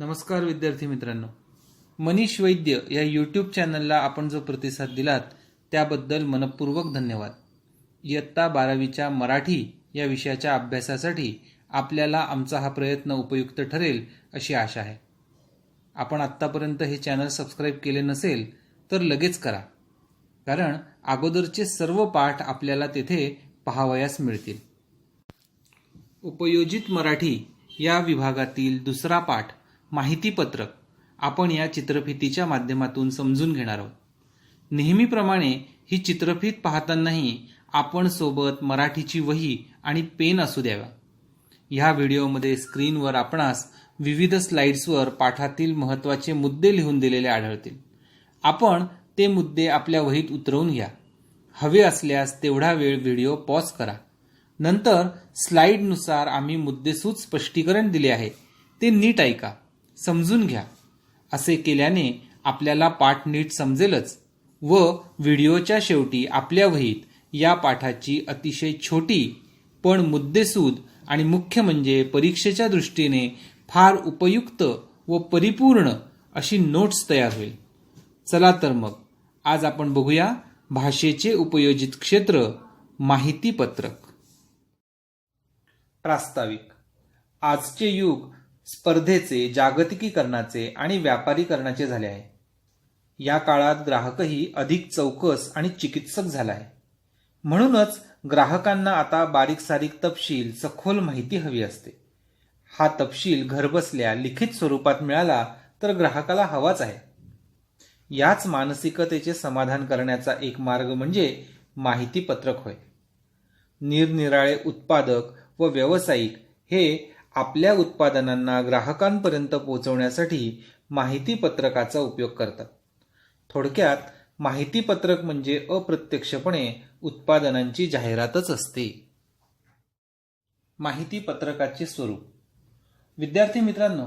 नमस्कार विद्यार्थी मित्रांनो. मनीष वैद्य या यूट्यूब चॅनलला आपण जो प्रतिसाद दिलात त्याबद्दल मनपूर्वक धन्यवाद. इयत्ता बारावीच्या मराठी या विषयाच्या अभ्यासासाठी आपल्याला आमचा हा प्रयत्न उपयुक्त ठरेल अशी आशा आहे. आपण आत्तापर्यंत हे चॅनल सबस्क्राईब केले नसेल तर लगेच करा. कारण अगोदरचे सर्व पाठ आपल्याला तेथे पाहावयास मिळतील. उपयोजित मराठी या विभागातील दुसरा पाठ माहितीपत्रक आपण या चित्रफितीच्या माध्यमातून समजून घेणार आहोत. नेहमीप्रमाणे ही चित्रफीत पाहतानाही आपण सोबत मराठीची वही आणि पेन असू द्यावा ह्या व्हिडिओमध्ये स्क्रीनवर आपणास विविध स्लाइड्सवर पाठातील महत्त्वाचे मुद्दे लिहून दिलेले आढळतील. आपण ते मुद्दे आपल्या वहीत उतरवून घ्या. हवे असल्यास तेवढा वेळ व्हिडिओ पॉज करा. नंतर स्लाइडनुसार आम्ही मुद्देसूद स्पष्टीकरण दिले आहे. ते नीट ऐका. समजून घ्या. असे केल्याने आपल्याला पाठ नीट समजेलच व व्हिडिओच्या शेवटी आपल्या वहीत या पाठाची अतिशय छोटी पण मुद्देसूद आणि मुख्य म्हणजे परीक्षेच्या दृष्टीने फार उपयुक्त व परिपूर्ण अशी नोट्स तयार होईल. चला तर मग आज आपण बघूया भाषेचे उपयोजित क्षेत्र माहितीपत्रक. प्रास्ताविक. आजचे युग स्पर्धेचे जागतिकीकरणाचे आणि व्यापारीकरणाचे झाले आहे. या काळात ग्राहकही अधिक चौकस आणि चिकित्सक झाला आहे. म्हणूनच ग्राहकांना आता बारीक सारीक तपशील सखोल माहिती हवी असते. हा तपशील घरबसल्या लिखित स्वरूपात मिळाला तर ग्राहकाला हवाच आहे. याच मानसिकतेचे समाधान करण्याचा एक मार्ग म्हणजे माहितीपत्रक होय. निरनिराळे उत्पादक व व्यावसायिक हे आपल्या उत्पादनांना ग्राहकांपर्यंत पोहोचवण्यासाठी माहितीपत्रकाचा उपयोग करतात. थोडक्यात माहितीपत्रक म्हणजे अप्रत्यक्षपणे उत्पादनांची जाहिरातच असते. माहितीपत्रकाचे स्वरूप. विद्यार्थी मित्रांनो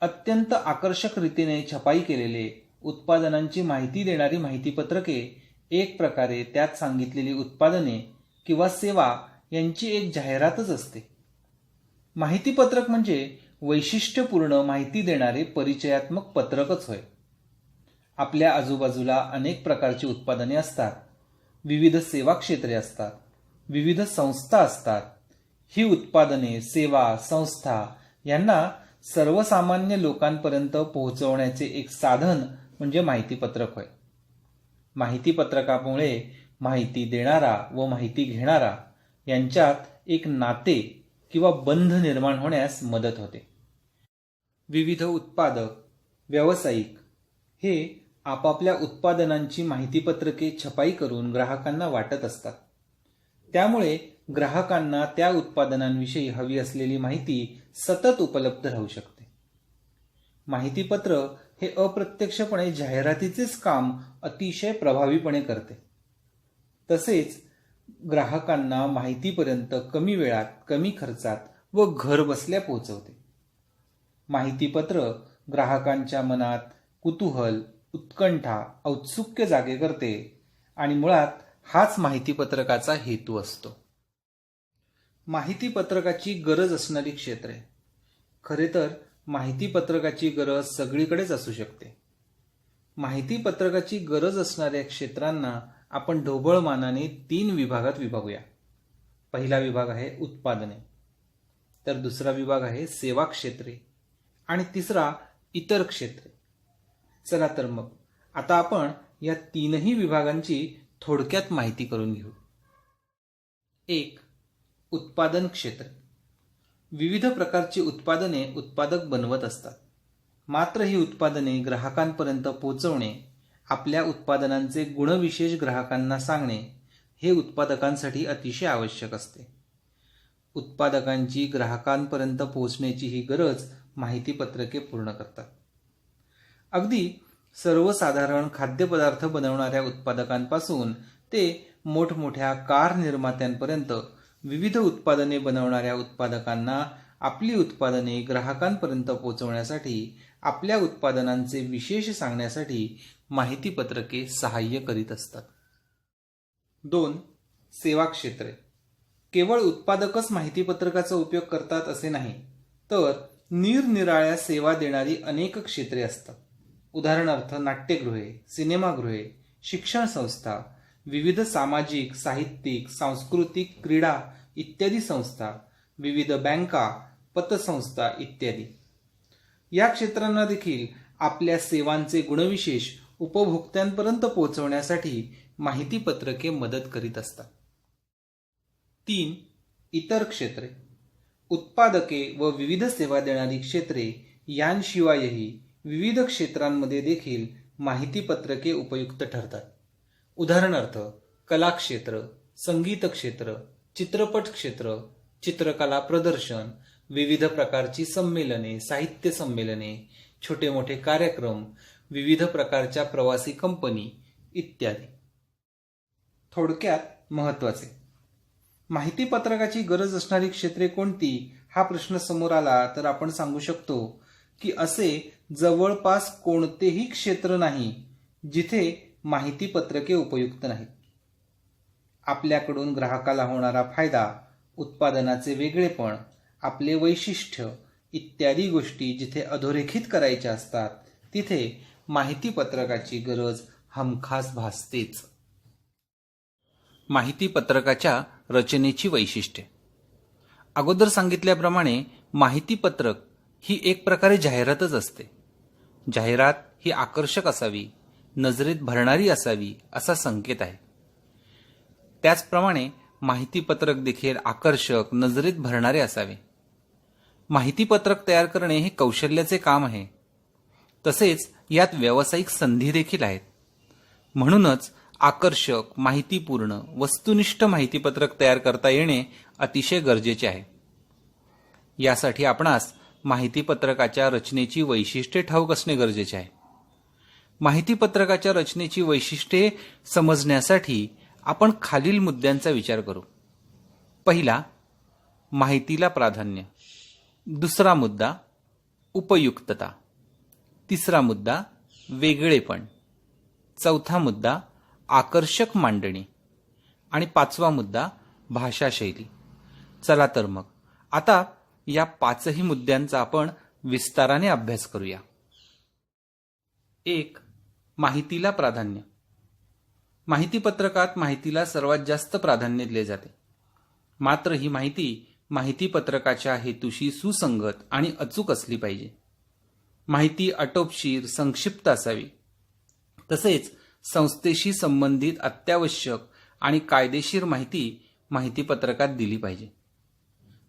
अत्यंत आकर्षक रीतीने छपाई केलेले उत्पादनांची माहिती देणारी माहितीपत्रके एक प्रकारे त्यात सांगितलेली उत्पादने किंवा सेवा यांची एक जाहिरातच असते. माहितीपत्रक म्हणजे वैशिष्ट्यपूर्ण माहिती देणारे परिचयात्मक पत्रकच होय. आपल्या आजूबाजूला अनेक प्रकारची उत्पादने असतात. विविध सेवा क्षेत्रे असतात. विविध संस्था असतात. ही उत्पादने सेवा संस्था यांना सर्वसामान्य लोकांपर्यंत पोहोचवण्याचे एक साधन म्हणजे माहितीपत्रक होय. माहितीपत्रकामुळे माहिती देणारा व माहिती घेणारा यांच्यात एक नाते किंवा बंध निर्माण होण्यास मदत होते. विविध उत्पादक व्यावसायिक हे आपापल्या उत्पादनांची माहितीपत्रके छपाई करून ग्राहकांना वाटत असतात. त्यामुळे ग्राहकांना त्या उत्पादनांविषयी हवी असलेली माहिती सतत उपलब्ध राहू शकते. माहितीपत्र हे अप्रत्यक्षपणे जाहिरातीचेच काम अतिशय प्रभावीपणे करते. तसेच ग्राहकांना माहितीपर्यंत कमी वेळात कमी खर्चात व घर बसल्या पोहोचवते. माहितीपत्र ग्राहकांच्या मनात कुतूहल उत्कंठा औत्सुक्य जागे करते आणि मुळात हाच माहितीपत्रकाचा हेतू असतो. माहितीपत्रकाची गरज असणारी क्षेत्रे. खरे तर माहितीपत्रकाची गरज सगळीकडेच असू शकते. माहितीपत्रकाची गरज असणाऱ्या क्षेत्रांना आपण ढोबळ मानाने तीन विभागात विभागूया. पहिला विभाग आहे उत्पादने. तर दुसरा विभाग आहे सेवा क्षेत्रे. आणि तिसरा इतर क्षेत्रे. चला तर मग आता आपण या तीनही विभागांची थोडक्यात माहिती करून घेऊ. एक उत्पादन क्षेत्र. विविध प्रकारची उत्पादने उत्पादक बनवत असतात. मात्र ही उत्पादने ग्राहकांपर्यंत पोहोचवणे आपल्या उत्पादनांचे गुणविशेष ग्राहकांना सांगणे हे उत्पादकांसाठी अतिशय आवश्यक असते. उत्पादकांची ग्राहकांपर्यंत पोहोचण्याची ही गरज माहितीपत्रके पूर्ण करतात. अगदी सर्वसाधारण खाद्यपदार्थ बनवणाऱ्या उत्पादकांपासून ते मोठमोठ्या कार निर्मात्यांपर्यंत विविध उत्पादने बनवणाऱ्या उत्पादकांना आपली उत्पादने ग्राहकांपर्यंत पोहोचवण्यासाठी आपल्या उत्पादनांचे विशेष सांगण्यासाठी माहितीपत्रके सहाय्य करीत असतात. दोन सेवा क्षेत्रे. केवळ उत्पादकच माहितीपत्रकाचा उपयोग करतात असे नाही तर निरनिराळ्या सेवा देणारी अनेक क्षेत्रे असतात. उदाहरणार्थ नाट्यगृहे सिनेमागृहे शिक्षण संस्था विविध सामाजिक साहित्यिक सांस्कृतिक क्रीडा इत्यादी संस्था विविध बँका पतसंस्था इत्यादी. या क्षेत्रांना देखील आपल्या सेवांचे गुणविशेष उपभोक्त्यांपर्यंत पोहोचवण्यासाठी माहिती पत्रके मदत करीत असतात. तीन इतर क्षेत्रे. उत्पादके व विविध सेवा देणारी क्षेत्रे यांशिवायही विविध क्षेत्रांमध्ये देखील माहिती पत्रके उपयुक्त ठरतात. उदाहरणार्थ कलाक्षेत्र संगीत क्षेत्र चित्रपट क्षेत्र चित्रकला प्रदर्शन विविध प्रकारची संमेलने साहित्य संमेलने छोटे मोठे कार्यक्रम विविध प्रकारच्या प्रवासी कंपनी इत्यादी. थोडक्यात महत्त्वाचे माहिती पत्रकाची गरज असणारी क्षेत्रे कोणती हा प्रश्न समोर आला तर आपण सांगू शकतो की असे जवळपास कोणतेही क्षेत्र नाही जिथे माहिती पत्रके उपयुक्त नाहीत. आपल्याकडून ग्राहकाला होणारा फायदा उत्पादनाचे वेगळेपण आपले वैशिष्ट्य इत्यादी गोष्टी जिथे अधोरेखित करायच्या असतात तिथे माहिती पत्रकाची गरज हमखास भासतेच. माहिती पत्रकाच्या रचनेची वैशिष्ट्ये. अगोदर सांगितल्याप्रमाणे माहिती पत्रक ही एक प्रकारे जाहिरातच असते. जाहिरात ही आकर्षक असावी नजरेत भरणारी असावी असा संकेत आहे. त्याचप्रमाणे माहिती पत्रक देखील आकर्षक नजरेत भरणारे असावे. माहिती पत्रक तयार करणे हे कौशल्याचे काम आहे. तसेच यात व्यावसायिक संधी देखील आहेत. म्हणूनच आकर्षक माहितीपूर्ण वस्तुनिष्ठ माहितीपत्रक तयार करता येणे अतिशय गरजेचे आहे. यासाठी आपणास माहितीपत्रकाच्या रचनेची वैशिष्ट्ये ठाऊक असणे गरजेचे आहे. माहितीपत्रकाच्या रचनेची वैशिष्ट्ये समजण्यासाठी आपण खालील मुद्द्यांचा विचार करू. पहिला माहितीला प्राधान्य. दुसरा मुद्दा उपयुक्तता. तिसरा मुद्दा वेगळेपण. चौथा मुद्दा आकर्षक मांडणी. आणि पाचवा मुद्दा भाषाशैली. चला तर मग आता या पाचही मुद्द्यांचा आपण विस्ताराने अभ्यास करूया. एक माहितीला प्राधान्य. माहिती पत्रकात माहितीला सर्वात जास्त प्राधान्य दिले जाते. मात्र ही माहिती माहिती पत्रकाच्या हेतूशी सुसंगत आणि अचूक असली पाहिजे. माहिती अटोपशीर संक्षिप्त असावी. तसेच संस्थेशी संबंधित अत्यावश्यक आणि कायदेशीर माहिती माहिती पत्रकात दिली पाहिजे.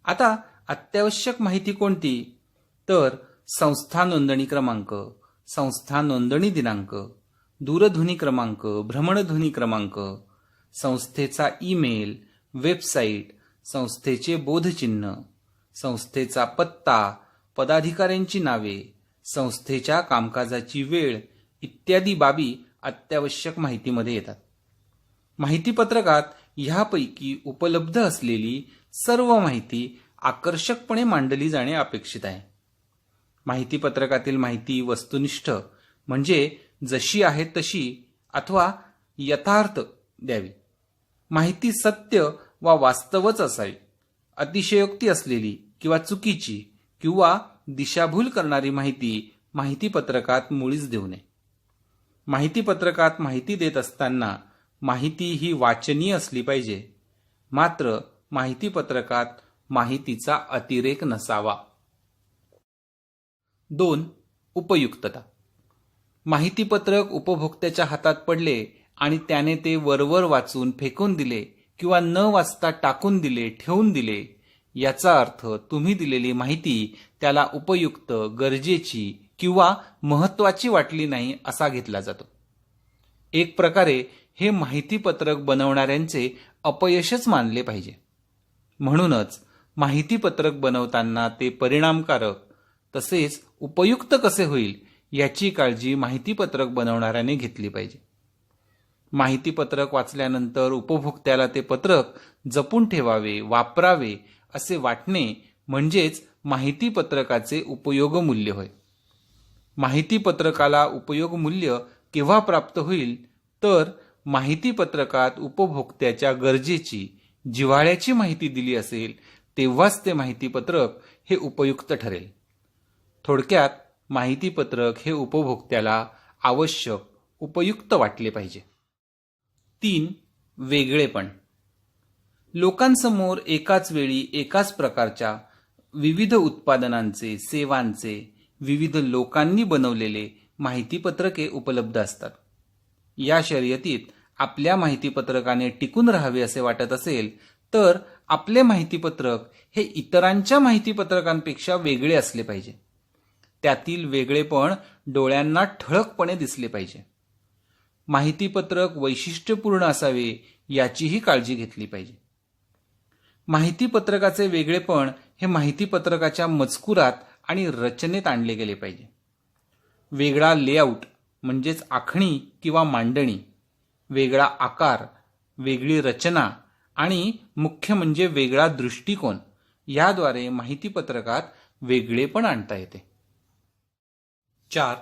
आता अत्यावश्यक माहिती कोणती? तर संस्था नोंदणी क्रमांक संस्था नोंदणी दिनांक दूरध्वनी क्रमांक भ्रमणध्वनी क्रमांक संस्थेचा ईमेल वेबसाईट संस्थेचे बोधचिन्ह संस्थेचा पत्ता पदाधिकाऱ्यांची नावे संस्थेच्या कामकाजाची वेळ इत्यादी बाबी अत्यावश्यक माहितीमध्ये येतात. माहिती पत्रकात ह्यापैकी उपलब्ध असलेली सर्व माहिती आकर्षकपणे मांडली जाणे अपेक्षित आहे. माहिती पत्रकातील माहिती वस्तुनिष्ठ म्हणजे जशी आहे तशी अथवा यथार्थ द्यावी. माहिती सत्य वा वास्तवच असावी. अतिशयोक्ती असलेली किंवा चुकीची किंवा दिशाभूल करणारी माहिती माहिती पत्रकात मुळीच देऊ नये. माहिती पत्रकात माहिती देत असताना माहिती ही वाचनीय असली पाहिजे. मात्र माहिती पत्रकात माहितीचा अतिरेक नसावा. दोन उपयुक्तता. माहितीपत्रक उपभोक्त्याच्या हातात पडले आणि त्याने ते वरवर वाचून फेकून दिले किंवा न वाचता टाकून दिले ठेवून दिले याचा अर्थ तुम्ही दिलेली माहिती त्याला उपयुक्त गरजेची किंवा महत्वाची वाटली नाही असा घेतला जातो. एक प्रकारे हे माहितीपत्रक बनवणाऱ्यांचे अपयशच मानले पाहिजे. म्हणूनच माहितीपत्रक बनवताना ते परिणामकारक तसेच उपयुक्त कसे होईल याची काळजी माहितीपत्रक बनवणाऱ्याने घेतली पाहिजे. माहितीपत्रक वाचल्यानंतर उपभोक्त्याला ते पत्रक जपून ठेवावे वापरावे असे वाटणे म्हणजेच माहितीपत्रकाचे उपयोग मूल्य होय. माहितीपत्रकाला उपयोग मूल्य केव्हा प्राप्त होईल? तर माहितीपत्रकात उपभोक्त्याच्या गरजेची जिव्हाळ्याची माहिती दिली असेल तेव्हाच ते माहितीपत्रक हे उपयुक्त ठरेल. थोडक्यात माहितीपत्रक हे उपभोक्त्याला आवश्यक उपयुक्त वाटले पाहिजे. तीन वेगळेपण. लोकांसमोर एकाच वेळी एकाच प्रकारच्या विविध उत्पादनांचे सेवांचे विविध लोकांनी बनवलेले माहितीपत्रके उपलब्ध असतात. या शर्यतीत आपल्या माहितीपत्रकाने टिकून राहावे असे वाटत असेल तर आपले माहितीपत्रक हे इतरांच्या माहितीपत्रकांपेक्षा वेगळे असले पाहिजे. त्यातील वेगळेपण डोळ्यांना ठळकपणे दिसले पाहिजे. माहितीपत्रक वैशिष्ट्यपूर्ण असावे याचीही काळजी घेतली पाहिजे. माहितीपत्रकाचे वेगळेपण हे माहितीपत्रकाच्या मजकुरात आणि रचनेत आणले गेले पाहिजे. वेगळा लेआउट म्हणजेच आखणी किंवा मांडणी वेगळा आकार वेगळी रचना आणि मुख्य म्हणजे वेगळा दृष्टिकोन याद्वारे माहितीपत्रकात वेगळेपण आणता येते. चार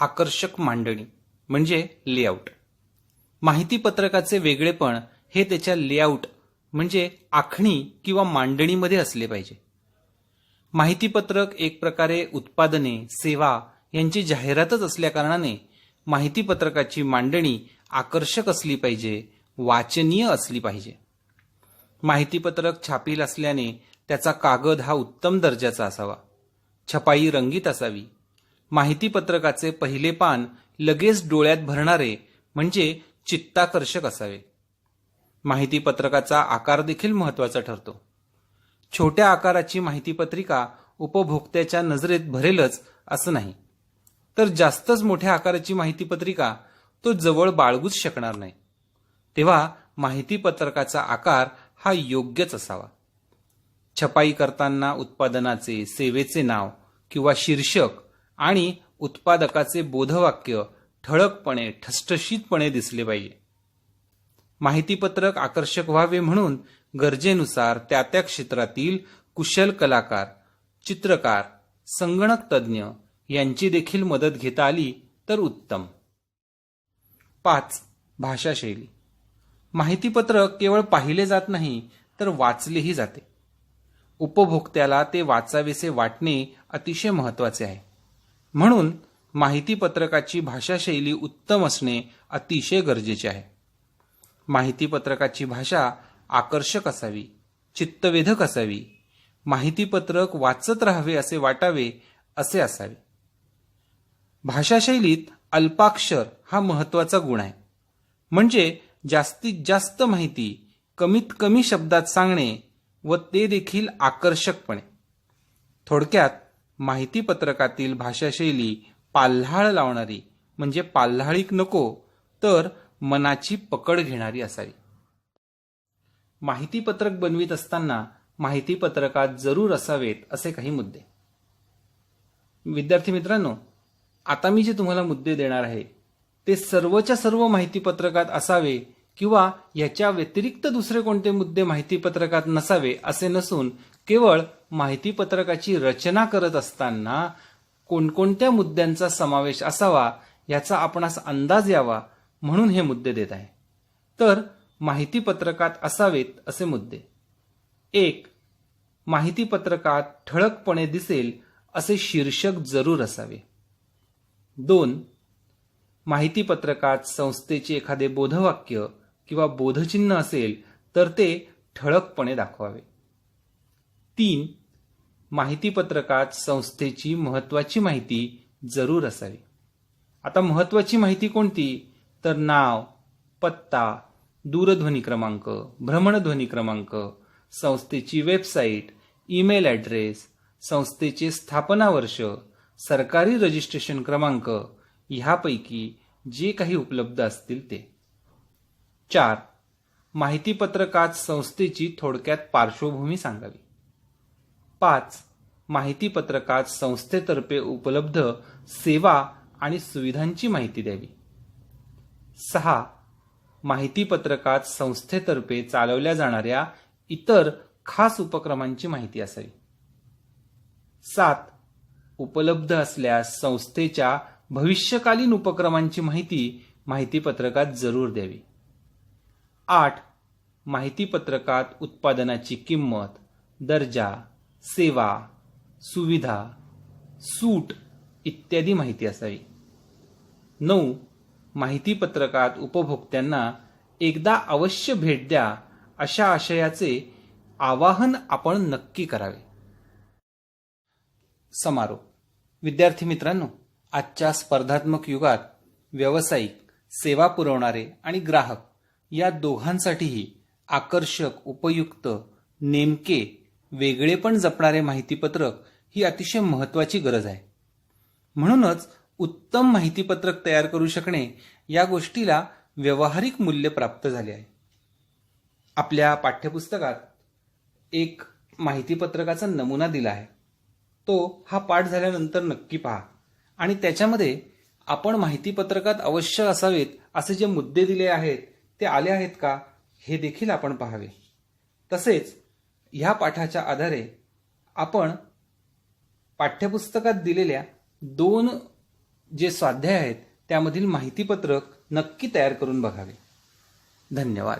आकर्षक मांडणी म्हणजे लेआउट. माहितीपत्रकाचे वेगळेपण हे त्याच्या लेआउट म्हणजे आखणी किंवा मांडणीमध्ये असले पाहिजे. माहितीपत्रक एक प्रकारे उत्पादने सेवा यांची जाहिरातच असल्याकारणाने माहितीपत्रकाची मांडणी आकर्षक असली पाहिजे वाचनीय असली पाहिजे. माहितीपत्रक छापील असल्याने त्याचा कागद हा उत्तम दर्जाचा असावा. छपाई रंगीत असावी. माहितीपत्रकाचे पहिले पान लगेच डोळ्यात भरणारे म्हणजे चित्ताकर्षक असावे. माहितीपत्रकाचा आकार देखील महत्त्वाचा ठरतो. छोट्या आकाराची माहितीपत्रिका उपभोक्त्याच्या नजरेत भरेलच असं नाही. तर जास्तच मोठ्या आकाराची माहितीपत्रिका तो जवळ बाळगूच शकणार नाही. तेव्हा माहितीपत्रकाचा आकार हा योग्यच असावा. छपाई करताना उत्पादनाचे सेवेचे नाव किंवा शीर्षक आणि उत्पादकाचे बोधवाक्य ठळकपणे ठसठशीतपणे दिसले पाहिजे. माहितीपत्रक आकर्षक व्हावे म्हणून गरजेनुसार त्या त्या क्षेत्रातील कुशल कलाकार चित्रकार संगणक तज्ज्ञ यांची देखील मदत घेता आली तर उत्तम. पाच. भाषाशैली. माहितीपत्रक केवळ पाहिले जात नाही तर वाचलेही जाते. उपभोक्त्याला ते वाचावेसे वाटणे अतिशय महत्त्वाचे आहे. म्हणून माहितीपत्रकाची भाषाशैली उत्तम असणे अतिशय गरजेचे आहे. माहितीपत्रकाची भाषा आकर्षक असावी चित्तवेधक असावी माहितीपत्रक वाचत राहावे असे वाटावे असे असावे. भाषाशैलीत अल्पाक्षर हा महत्त्वाचा गुण आहे. म्हणजे जास्तीत जास्त माहिती कमीत कमी शब्दात सांगणे व ते देखील आकर्षकपणे. थोडक्यात माहितीपत्रकातील भाषाशैली पाल्हाळ लावणारी म्हणजे पाल्हाळीक नको तर मनाची पकड घेणारी असावी. माहितीपत्रक बनवित असताना माहितीपत्रकात जरूर असावेत असे काही मुद्दे. विद्यार्थी मित्रांनो आता मी जे तुम्हाला मुद्दे देणार आहे ते सर्वच्या सर्व माहितीपत्रकात असावे किंवा याच्या व्यतिरिक्त दुसरे कोणते मुद्दे माहितीपत्रकात नसावे असे नसून केवळ माहितीपत्रकाची रचना करत असताना कोणकोणत्या मुद्द्यांचा समावेश असावा याचा आपणास अंदाज यावा म्हणून हे मुद्दे देत आहे. तर माहितीपत्रकात असावेत असे मुद्दे. एक माहितीपत्रकात ठळकपणे दिसेल असे शीर्षक जरूर असावे. दोन माहितीपत्रकात संस्थेचे एखादे बोधवाक्य किंवा बोधचिन्ह असेल तर ते ठळकपणे दाखवावे. तीन माहितीपत्रकात संस्थेची महत्वाची माहिती जरूर असावी. आता महत्वाची माहिती कोणती? तर नाव पत्ता दूरध्वनी क्रमांक भ्रमणध्वनी क्रमांक संस्थेची वेबसाईट ईमेल ॲड्रेस संस्थेचे स्थापना वर्ष सरकारी रजिस्ट्रेशन क्रमांक ह्यापैकी जे काही उपलब्ध असतील ते. चार माहितीपत्रकात संस्थेची थोडक्यात पार्श्वभूमी सांगावी. पाच माहितीपत्रकात संस्थेतर्फे उपलब्ध सेवा आणि सुविधांची माहिती द्यावी. सहा माहितीपत्रकात संस्थेतर्फे चालवल्या जाणाऱ्या इतर खास उपक्रमांची माहिती असावी. सात उपलब्ध असल्यास संस्थेच्या भविष्यकालीन उपक्रमांची माहिती माहितीपत्रकात जरूर द्यावी. आठ माहितीपत्रकात उत्पादनाची किंमत दर्जा सेवा सुविधा सूट इत्यादी माहिती असावी. नऊ माहितीपत्रकात उपभोक्त्यांना एकदा अवश्य भेट द्या अशा आशयाचे आवाहन आपण नक्की करावे. समारोप. विद्यार्थी मित्रांनो आजच्या स्पर्धात्मक युगात व्यावसायिक सेवा पुरवणारे आणि ग्राहक या दोघांसाठीही आकर्षक उपयुक्त नेमके वेगळेपण जपणारे माहितीपत्रक ही अतिशय महत्वाची गरज आहे. म्हणूनच उत्तम माहितीपत्रक तयार करू शकणे या गोष्टीला व्यवहारिक मूल्य प्राप्त झाले आहे. आपल्या पाठ्यपुस्तकात एक माहितीपत्रकाचा नमुना दिला आहे. तो हा पाठ झाल्यानंतर नक्की पहा आणि त्याच्यामध्ये आपण माहितीपत्रकात अवश्य असावेत असे जे मुद्दे दिले आहेत ते आले आहेत का हे देखील आपण पाहावे. तसेच ह्या पाठाच्या आधारे आपण पाठ्यपुस्तकात दिलेल्या दोन जे स्वाध्याय आहेत त्यामधील माहितीपत्रक नक्की तयार करून बघावे. धन्यवाद.